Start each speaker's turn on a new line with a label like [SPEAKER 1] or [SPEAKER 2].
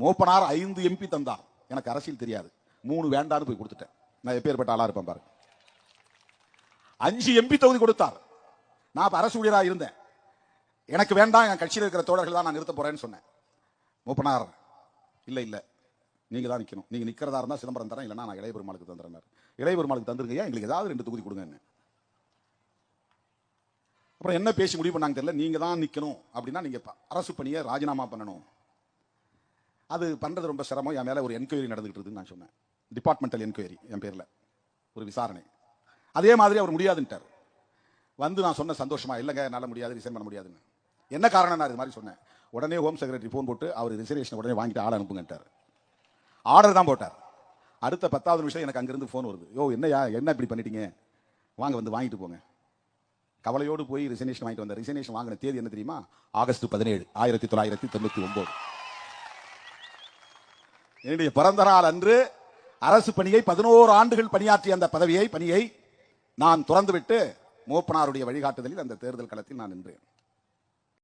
[SPEAKER 1] மூப்பனார் ஐந்து எம்பி தந்தார். எனக்கு அரசியல் தெரியாது. மூணு வேண்டான்னு போய் கொடுத்துட்டேன். நான் எப்பேற்பட்ட ஆளா இருப்பேன் பாருங்க அஞ்சு எம்பி தொகுதி கொடுத்தார். நான் இப்போ அரசு ஊழியராக இருந்தேன். எனக்கு வேண்டாம் என் கட்சியில் இருக்கிற தோழர்கள் தான் நான் நிறுத்த போறேன்னு சொன்னேன். மூப்பனார் இல்லை இல்லை. நீங்கள் தான் நிற்கணும் நீங்கள் நிற்கிறதா இருந்தால் சிதம்பரம் தரேன் இல்லைனா நான் இளைய பெருமாளுக்கு தந்துறேன் இளைய பெருமாளுக்கு தந்துருங்க. எங்களுக்கு ஏதாவது ரெண்டு தொகுதி கொடுங்க அப்புறம் என்ன பேசி முடிவு பண்ணாங்க தெரியல. நீங்கள் தான் நிற்கணும் அப்படின்னா நீங்கள் அரசு பணியை ராஜினாமா பண்ணணும். அது பண்ணுறது ரொம்ப சிரமம். என் மேலே ஒரு என்கொயரி நடந்துகிட்டு இருக்குன்னு நான் சொன்னேன். டிபார்ட்மெண்டல் என்கொயரி என் பேரில். ஒரு விசாரணை. அதே மாதிரி அவர் முடியாதுன்ட்டார். வந்து நான் சொன்ன சந்தோஷமா இல்லைங்க என்னால் முடியாது ரிசைன் பண்ண முடியாதுன்னு. என்ன காரணம் நான் இது மாதிரி சொன்னேன். உடனே ஹோம் செக்ரட்டரி ஃபோன் போட்டு அவர் ரிசர்வேஷன் உடனே வாங்கிட்டு ஆள் அனுப்புங்கன்ட்டார். ஆர்டர் தான் போட்டார். அடுத்த பத்தாவது நிமிஷம் எனக்கு அங்கேருந்து ஃபோன் வருது. யோ என்னையா என்ன இப்படி பண்ணிட்டீங்க? வாங்க வந்து வாங்கிட்டு போங்க. கவலையோடு போய் ரிசர்வேஷன் வாங்கிட்டு வந்த ரிசர்வேஷன் வாங்கின தேதி என்ன தெரியுமா? ஆகஸ்ட் பதினேழு ஆயிரத்தி தொள்ளாயிரத்தி தொண்ணூற்றி ஒம்பது. என்னுடைய பிறந்த நாள் அன்று அரசு பணியை பதினோரு ஆண்டுகள் பணியாற்றிய அந்த பதவியை பணியை நான் துறந்துவிட்டு மூப்பனாருடைய வழிகாட்டுதலில் அந்த தேர்தல் களத்தில் நான் நின்றேன்.